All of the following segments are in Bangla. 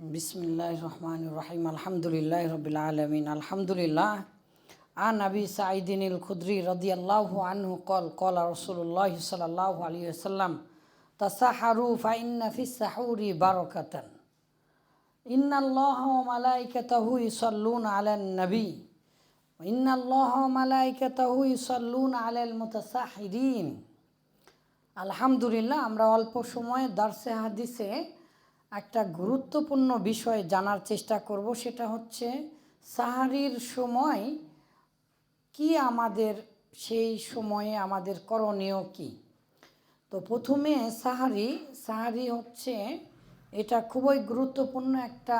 বিসমিল্লাহ রহমান রহিম আলহামদুলিল্লাহ রবিল আলমিন আলহামদুলিল্লাহ আন আবি সাঈদিন ইল খুদ্রি রদিয়াল্লাহু আনহু কল কল রসুল্লাহ সাল্লাহ আলী সাল্লাম তাসাহারু ফাইন্না ফি সাহুরি বারকাতান ইন্নাল্লাহ মালাইকাতাহু ইসাল্লুন আলান নবী ইন্নাল্লাহ মালাইকাতাহু ইসাল্লুন আলাল মুতাসাহিরিন আলহামদুলিল্লাহ আমরা অল্প সময়ে দার্সে হাদিসে একটা গুরুত্বপূর্ণ বিষয় জানার চেষ্টা করব, সেটা হচ্ছে সাহারির সময় কি আমাদের, সেই সময়ে আমাদের করণীয় কি? তো প্রথমে সাহারি সাহারি হচ্ছে এটা খুবই গুরুত্বপূর্ণ একটা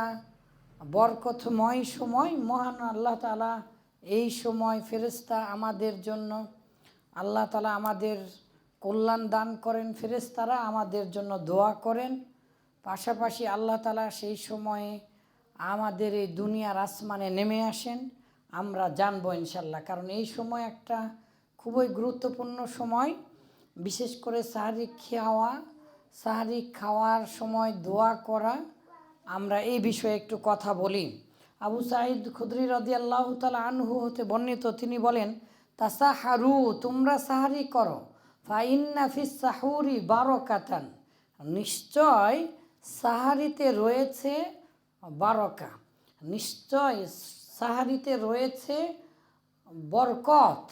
বরকথময় সময়। মহান আল্লাহ তালা এই সময় ফেরেস্তা আমাদের জন্য, আল্লাহ তালা আমাদের কল্যাণ দান করেন ফেরেস্তারা আমাদের জন্য দোয়া করেন। পাশাপাশি আল্লাহ তালা সেই সময়ে আমাদের এই দুনিয়ার আসমানে নেমে আসেন, আমরা জানব ইনশাল্লাহ। কারণ এই সময় একটা খুবই গুরুত্বপূর্ণ সময়, বিশেষ করে সাহারি খাওয়া, সাহারি খাওয়ার সময় দোয়া করা। আমরা এই বিষয়ে একটু কথা বলি। আবু সাঈদ খুদরি রদি আল্লাহ তালা আনহু হতে বর্ণিত, তিনি বলেন, তাসাহারু, তোমরা সাহারি করো। ফাইন্না ফিস সাহুরি বারকাতান। নিশ্চয় সাহারিতে রয়েছে বারকা। নিশ্চয় সাহারিতে রয়েছে বরকত।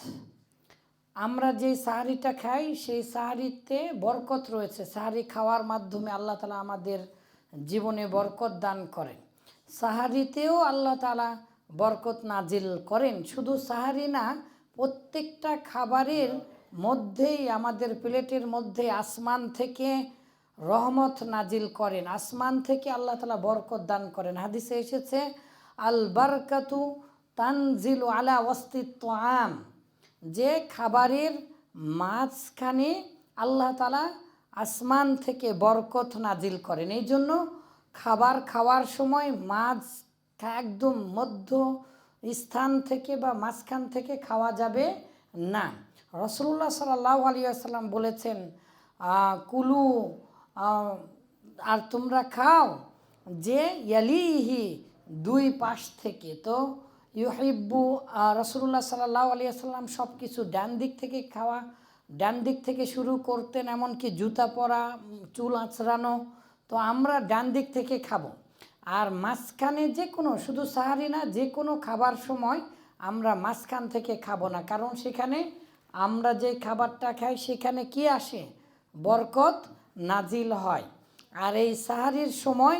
আমরা যে সাহারিটা খাই, সেই সাহারিতে বরকত রয়েছে। সাহারি খাওয়ার মাধ্যমে আল্লাহ তালা আমাদের জীবনে বরকত দান করেন। সাহারিতেও আল্লাহ তালা বরকত নাজিল করেন। শুধু সাহারি না, প্রত্যেকটা খাবারের মধ্যেই, আমাদের প্লেটের মধ্যে আসমান থেকে রহমত নাজিল করেন, আসমান থেকে আল্লাহ তালা বরকত দান করেন। হাদিসে এসেছে আল বারকাতু তানজিল আলা অস্তিত্ব আম যে খাবারের মাঝখানে আল্লাহ তালা আসমান থেকে বরকত নাজিল করেন। এই জন্য খাবার খাওয়ার সময় মাছ একদম মধ্য স্থান থেকে বা মাঝখান থেকে খাওয়া যাবে না। রসুল্লাহ সাল্লাহ আলিয়াল্লাম বলেছেন কুলু আর তোমরা খাও যে ইয়ালিহি দুই পাশ থেকে। তো ইউহিব্বু রসুল্লাহ সাল্লাহ আলিয়াল্লাম সব কিছু ডান দিক থেকে খাওয়া, ডান দিক থেকে শুরু করতেন এমনকি জুতা পরা, চুল আঁচড়ানো, তো আমরা ডান দিক থেকে খাব। আর মাঝখানে যে কোনো, শুধু সাহারি না, যে কোনো খাবার সময় আমরা মাঝখান থেকে খাব না। কারণ সেখানে আমরা যে খাবারটা খাই, সেখানে কি আসে? বরকত নাজিল হয়। আর এই সাহারির সময়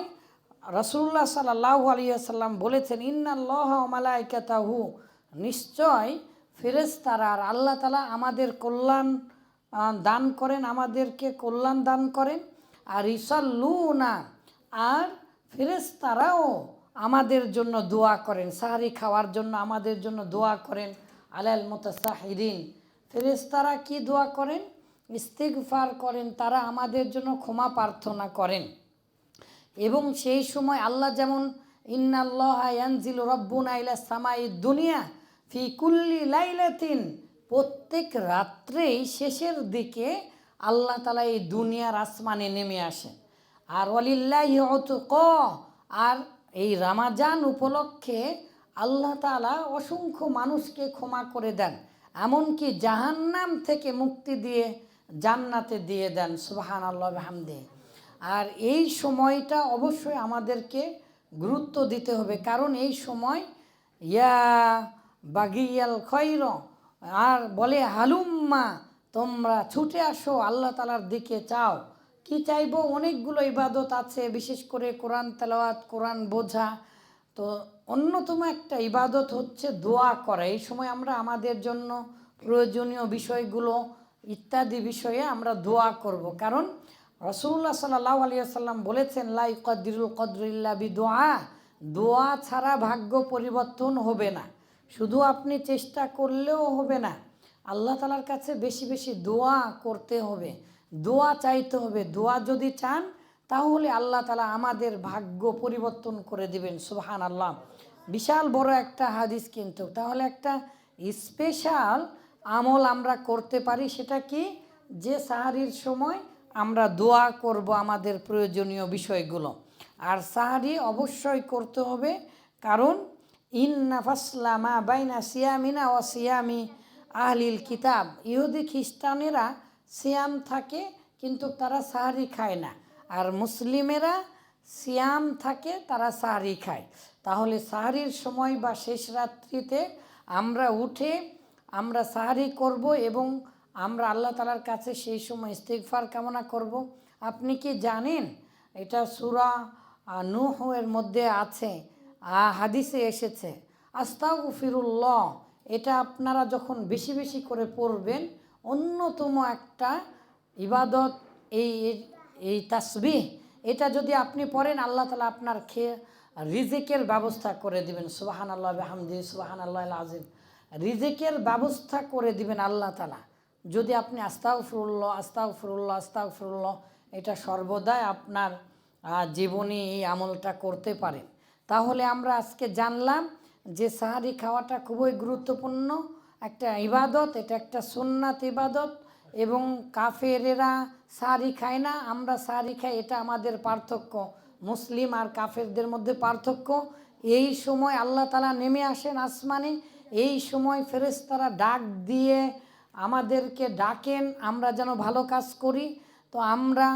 রসুল্লাহ সাল্লাহ আলিয়াল্লাম বলেছেন, ইন্নাল্লাহ মালাইকাতাহু নিশ্চয় ফেরেস্তারা আর আল্লাহ তালা আমাদের কল্যাণ দান করেন, আমাদেরকে কল্যাণ দান করেন। আর ইসাল্লুনা, আর ফেরেস্তারাও আমাদের জন্য দোয়া করেন। সাহারি খাওয়ার জন্য আমাদের জন্য দোয়া করেন। আলাল মোতাসাহিদিন ফেরেস্তারা কি দোয়া করেন? ইস্তিগফার করেন, তারা আমাদের জন্য ক্ষমা প্রার্থনা করেন। এবং সেই সময় আল্লাহ যেমন, ইন্নাল্লাহ ইয়ানজিল রব্বুনা ইলা সামাই দুনিয়া ফি কুল্লি লাইলাতিন। প্রত্যেক রাত্রেই শেষের দিকে আল্লাহ তালা এই দুনিয়ার আসমানে নেমে আসেন আর অলিল্লাহ ক আর এই রামাজান উপলক্ষে আল্লাহ তালা অসংখ্য মানুষকে ক্ষমা করে দেন। এমনকি জাহান্নাম থেকে মুক্তি দিয়ে জান্নাতে দিয়ে দেন সুবাহান আল্লাহ হামদে আর এই সময়টা অবশ্যই আমাদেরকে গুরুত্ব দিতে হবে, কারণ এই সময়, ইয়া বাগিয়াল খৈর, আর বলে, হালুম্মা, তোমরা ছুটে আসো আল্লাহ তালার দিকে, চাও। কি চাইব? অনেকগুলো ইবাদত আছে, বিশেষ করে কোরআন তেলাওয়াত, কোরআন বোঝা। তো অন্যতম একটা ইবাদত হচ্ছে দোয়া করা। এই সময় আমরা আমাদের জন্য প্রয়োজনীয় বিষয়গুলো ইত্যাদি বিষয়ে আমরা দোয়া করব। কারণ রসুল্লাহ সাল্লাহ আলিয়াল্লাম বলেছেন লাই কদরুল কদরুল্লা বি দোয়া দোয়া ছাড়া ভাগ্য পরিবর্তন হবে না। শুধু আপনি চেষ্টা করলেও হবে না, আল্লাহ তালার কাছে বেশি বেশি দোয়া করতে হবে, দোয়া চাইতে হবে। দোয়া যদি চান, তাহলে আল্লাহ তালা আমাদের ভাগ্য পরিবর্তন করে দিবেন সুবহান আল্লাহ বিশাল বড় একটা হাদিস কিন্তু। তাহলে একটা স্পেশাল আমল আমরা করতে পারি, সেটা কি? যে সাহারির সময় আমরা দোয়া করব আমাদের প্রয়োজনীয় বিষয়গুলো। আর সাহারি অবশ্যই করতে হবে, কারণ ইন্না ফাসলামা বাইনা সিয়ামিনা ও সিয়ামি আহলিল কিতাব। ইহুদি খ্রিস্টানেরা সিয়াম থাকে, কিন্তু তারা সাহারি খায় না। আর মুসলিমেরা সিয়াম থাকে, তারা সাহারি খায়। তাহলে সাহারির সময় বা শেষ রাত্রিতে আমরা উঠে আমরা সাহারি করব এবং আমরা আল্লাহ তালার কাছে সেই সময় ইস্তিগফার কামনা করব। আপনি কি জানেন? এটা সুরা নুহ এর মধ্যে আছে হাদিসে এসেছে, আস্তাগফিরুল্লাহ, এটা আপনারা যখন বেশি বেশি করে পড়বেন, অন্যতম একটা ইবাদত এই, এই- তাসবিহ, এটা যদি আপনি পড়েন, আল্লাহ তালা আপনার খেয়ে রিজেকের ব্যবস্থা করে দিবেন। সুবাহান আল্লাহ হামদি সুবাহান আল্লাহ আজিম রিজেকের ব্যবস্থা করে দিবেন আল্লাহ তালা। যদি আপনি আস্তাও ফিরুল্লাহ আস্তাও ফিরুল্লাহ আস্তাও ফিরুল্লাহ এটা সর্বদাই আপনার জীবনে এই আমলটা করতে পারেন। তাহলে আমরা আজকে জানলাম যে সাহারি খাওয়াটা খুবই গুরুত্বপূর্ণ। একটা ইবাদত, এটা একটা সুন্নাত ইবাদত এবং কাফেরেরা সাহারি খায় না। আমরা সাহারি খাই, এটা আমাদের পার্থক্য। মুসলিম আর কাফেরদের মধ্যে পার্থক্য। এই সময় আল্লাহ তালা নেমে আসেন আসমানে এই সময় ফেরেশতারা ডাক দিয়ে আমাদেরকে ডাকেন, আমরা যেন ভালো কাজ করি। তো আমরা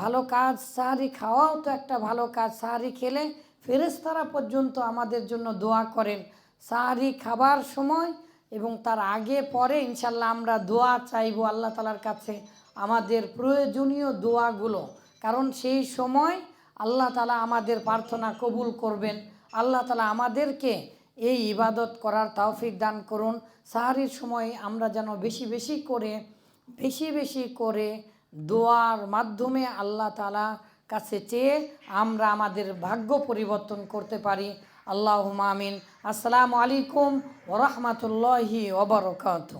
ভালো কাজ, সাহারি খাওয়াও তো একটা ভালো কাজ, সাহারি খেলে ফেরেশতারা পর্যন্ত আমাদের জন্য দোয়া করেন। সাহারি খাবার সময় এবং তার আগে, পরে ইনশাল্লাহ আমরা দোয়া চাইব আল্লাহ তালার কাছে আমাদের প্রয়োজনীয় দোয়াগুলো। কারণ সেই সময় আল্লাহ তালা আমাদের প্রার্থনা কবুল করবেন। আল্লাহ তালা আমাদেরকে এই ইবাদত করার তাওফিক দান করুন। সাহারির সময় আমরা যেন বেশি বেশি করে, বেশি বেশি করে দোয়ার মাধ্যমে আল্লাহ তালা কাছে চেয়ে আমরা আমাদের ভাগ্য পরিবর্তন করতে পারি। আল্লাহ মামিন আসসালামু আলাইকুম ওরহমতুল্লাহি ওবরকাত